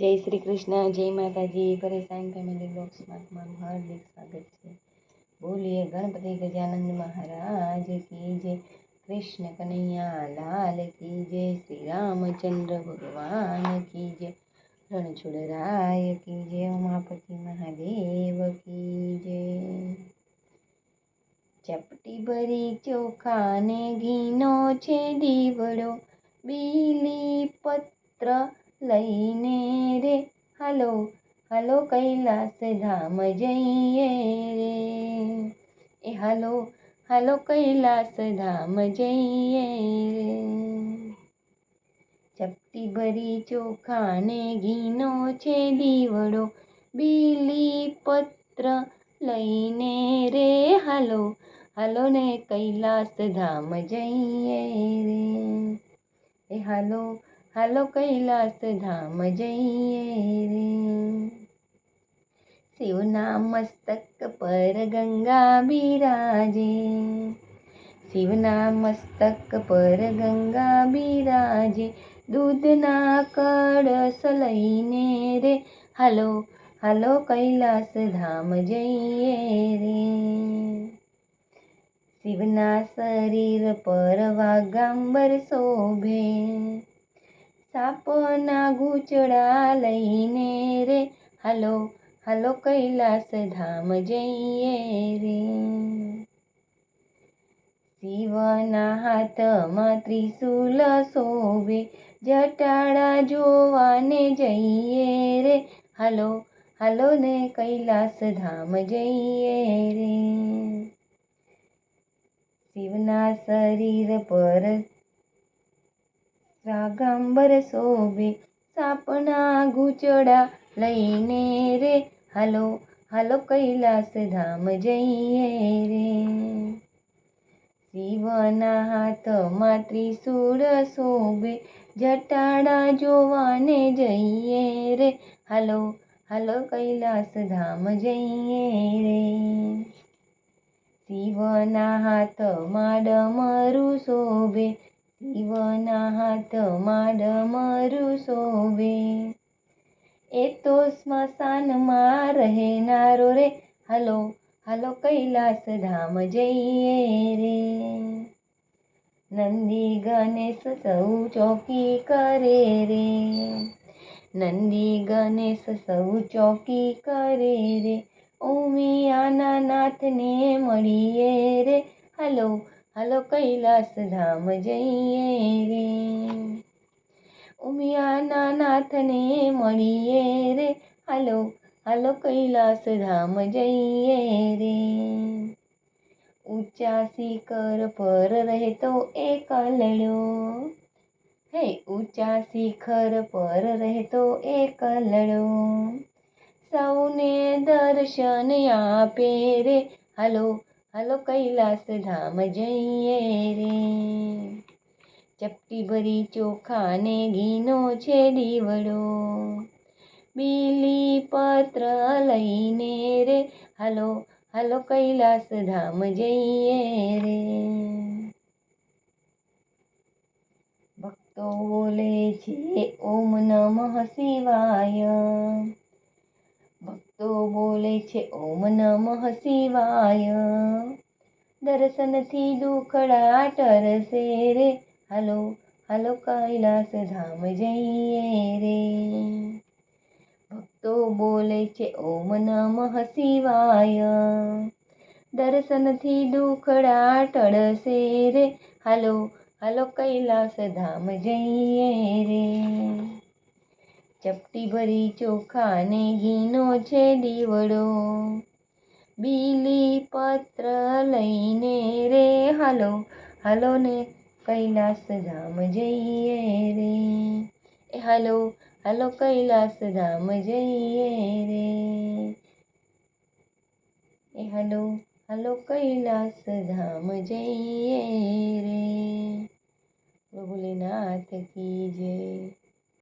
જય શ્રી કૃષ્ણ, જય માતાજી. પરેશાન ફેમિલી બ્લોગ્સમાં તમારું હાર્દિક સ્વાગત છે. બોલીએ ગણપતિ ગજાનંદ મહારાજ કી જય. કૃષ્ણ કનૈયા લાલ કી જય. શ્રી રામચંદ્ર ભગવાન કી જય. રણછોડરાય કી જય. ઉમાપતિ મહાદેવ કી જય. ચપટી ભરી ચોખા ને ઘીનો છે દીવડો. બીલી પત્ર લઈને રે. હાલો હાલો કૈલાસ ધામ જઈએ રે. એ હાલો હાલો કૈલાસ ધામ જઈએ રે. ચપટી ભરી ચોખાને ઘીનો છે દીવડો બીલી પત્ર લઈને રે. હાલો, હલો ને કૈલાસ ધામ જઈએ રે. એ હાલો હાલો કૈલાસ ધામ જઈએ રે. શિવના મસ્તક પર ગંગા બિરાજે. શિવના મસ્તક પર ગંગા બિરાજે. દૂધના કળશ લઈને રે. હાલો હાલો કૈલાસ ધામ જઈએ રે. શિવના શરીર પર વાગાંબર શોભે. સાપના ગૂંચડા લઈને રે. હાલો હાલો કૈલાસ ધામ જઈએ રે. શિવના હાથમાં ત્રિશુલ શોભે જટાડા જોવાને જઈએ રે. હાલો હાલો ને કૈલાસ ધામ જઈએ રે. શિવના શરીર પર રાગાંબર શોભે સાપના ગુચડા લઈને રે. હાલો હાલો કૈલાસ ધામ જઈએ રે. શિવના હાથમાં ત્રિશૂળ શોભે જટાડા જોવાને જઈએ રે. હાલો હાલો કૈલાસ ધામ જઈએ રે. શિવના હાથમાં ડમરું શોભે શિવના હાથમાં ડમરું શોભે. એ તો સ્મશાનમાં રહેનારો રે. હાલો, હલો કૈલાસ ધામ જઈએ રે. નંદી ગણેશ સૌ ચોકી કરે રે. નંદી ગણેશ સૌ ચોકી કરે રે. ઉમિયાના નાથને મળીએ રે. હાલો હાલો કૈલાસ ધામ જઈએ રે. ઉમિયાના નાથને મળીએ રે. હલો હલો કૈલાસ ધામ જઈએ રે. ઊંચા શિખર પર રહેતો એક લડો હે, ઊંચા શિખર પર રહેતો એક લડો સૌને દર્શન આપે રે. હાલો હાલો કૈલાસ ધામ જઈએ રે. ચપટી ભરી ચોખા ને ઘીનો છે દીવડો. બીલી પત્ર લઈને રે. હાલો હાલો કૈલાસ ધામ જઈએ રે. ભક્તો બોલે છે, ઓમ નમઃ શિવાય. ભક્તો બોલે છે, ઓમ નમઃ શિવાય. દર્શનથી દુખડા ટરસે રે. હાલો હાલો કૈલાસ ધામ જઈએ રે. ભક્તો બોલે છે, ઓમ નમઃ શિવાય. દર્શનથી દુખડા ટળશે રે. હાલો હાલો કૈલાસ ધામ જઈએ રે. ચપટી ભરી ચોખા ને ઘીનો છે દીવડો. બીલી પત્ર લઈને રે, હલો હલો ને કૈલાસ ધામ જઈએ રે. એ હલો હલો કૈલાસ ધામ જઈએ રે. એ હલો હલો કૈલાસ ધામ જઈએ રે. ભોલેનાથ કી જય.